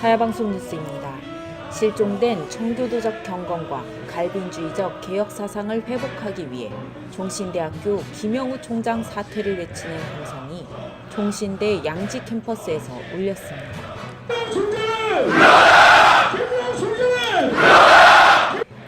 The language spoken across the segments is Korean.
하야방송 뉴스입니다. 실종된 청교도적 경건과 갈빈주의적 개혁 사상을 회복하기 위해 종신대학교 김영우 총장 사퇴를 외치는 함성이 종신대 양지 캠퍼스에서 울렸습니다.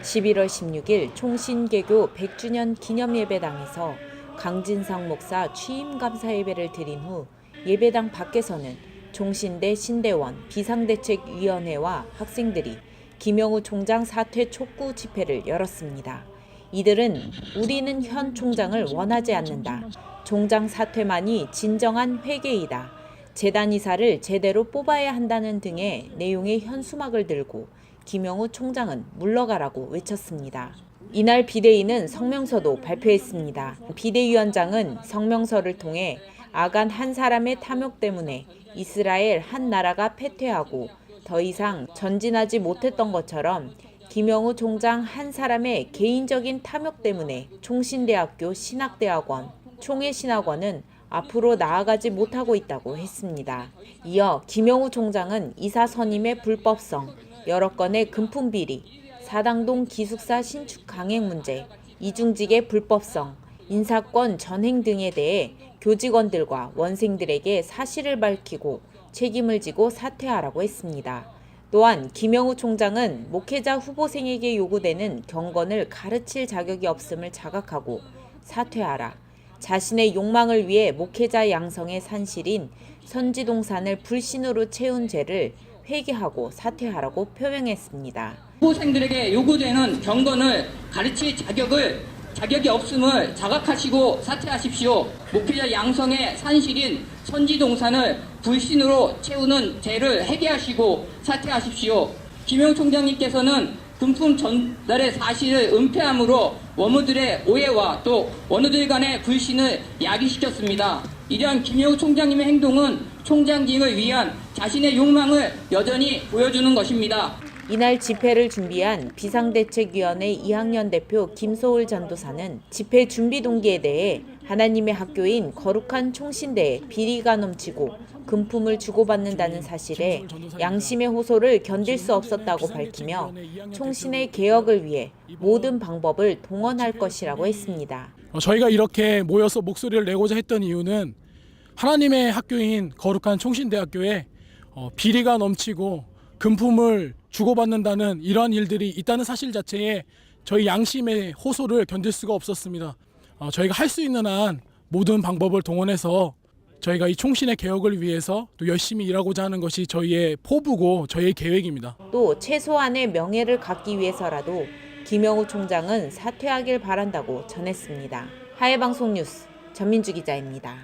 11월 16일 총신개교 100주년 기념예배당에서 강진상 목사 취임 감사 예배를 드린 후 예배당 밖에서는 종신대 신대원 비상대책위원회와 학생들이 김영우 총장 사퇴 촉구 집회를 열었습니다. 이들은 우리는 현 총장을 원하지 않는다. 총장 사퇴만이 진정한 회개이다. 재단 이사를 제대로 뽑아야 한다는 등의 내용의 현수막을 들고 김영우 총장은 물러가라고 외쳤습니다. 이날 비대위는 성명서도 발표했습니다. 비대위원장은 성명서를 통해 아간 한 사람의 탐욕 때문에 이스라엘 한 나라가 패퇴하고 더 이상 전진하지 못했던 것처럼 김영우 총장 한 사람의 개인적인 탐욕 때문에 총신대학교 신학대학원, 총회신학원은 앞으로 나아가지 못하고 있다고 했습니다. 이어 김영우 총장은 이사 선임의 불법성, 여러 건의 금품 비리, 사당동 기숙사 신축 강행 문제, 이중직의 불법성, 인사권 전행 등에 대해 교직원들과 원생들에게 사실을 밝히고 책임을 지고 사퇴하라고 했습니다. 또한 김영우 총장은 목회자 후보생에게 요구되는 경건을 가르칠 자격이 없음을 자각하고 사퇴하라. 자신의 욕망을 위해 목회자 양성의 산실인 선지동산을 불신으로 채운 죄를 회개하고 사퇴하라고 표명했습니다. 후보생들에게 요구되는 경건을 가르칠 자격을 자격이 없음을 자각하시고 사퇴하십시오. 목회자 양성의 산실인 선지동산을 불신으로 채우는 죄를 회개하시고 사퇴하십시오. 김영 총장님께서는 금품 전달의 사실을 은폐함으로 원무들의 오해와 또 원우들 간의 불신을 야기시켰습니다. 이러한 김영우 총장님의 행동은 총장직을 위한 자신의 욕망을 여전히 보여주는 것입니다. 이날 집회를 준비한 비상대책위원회 2학년 대표 김소울 전도사는 집회 준비 동기에 대해 하나님의 학교인 거룩한 총신대에 비리가 넘치고 금품을 주고받는다는 사실에 양심의 호소를 견딜 수 없었다고 밝히며 총신의 개혁을 위해 모든 방법을 동원할 것이라고 했습니다. 어, 저희가 이렇게 모여서 목소리를 내고자 했던 이유는 하나님의 학교인 거룩한 총신대학교에 어, 비리가 넘치고 금품을 주고받는다는 이러한 일들이 있다는 사실 자체에 저희 양심의 호소를 견딜 수가 없었습니다. 어, 저희가 할 수 있는 한 모든 방법을 동원해서 저희가 이 총신의 개혁을 위해서 또 열심히 일하고자 하는 것이 저희의 포부고 저희의 계획입니다. 또 최소한의 명예를 갖기 위해서라도 김영우 총장은 사퇴하길 바란다고 전했습니다. 하해방송 뉴스 전민주 기자입니다.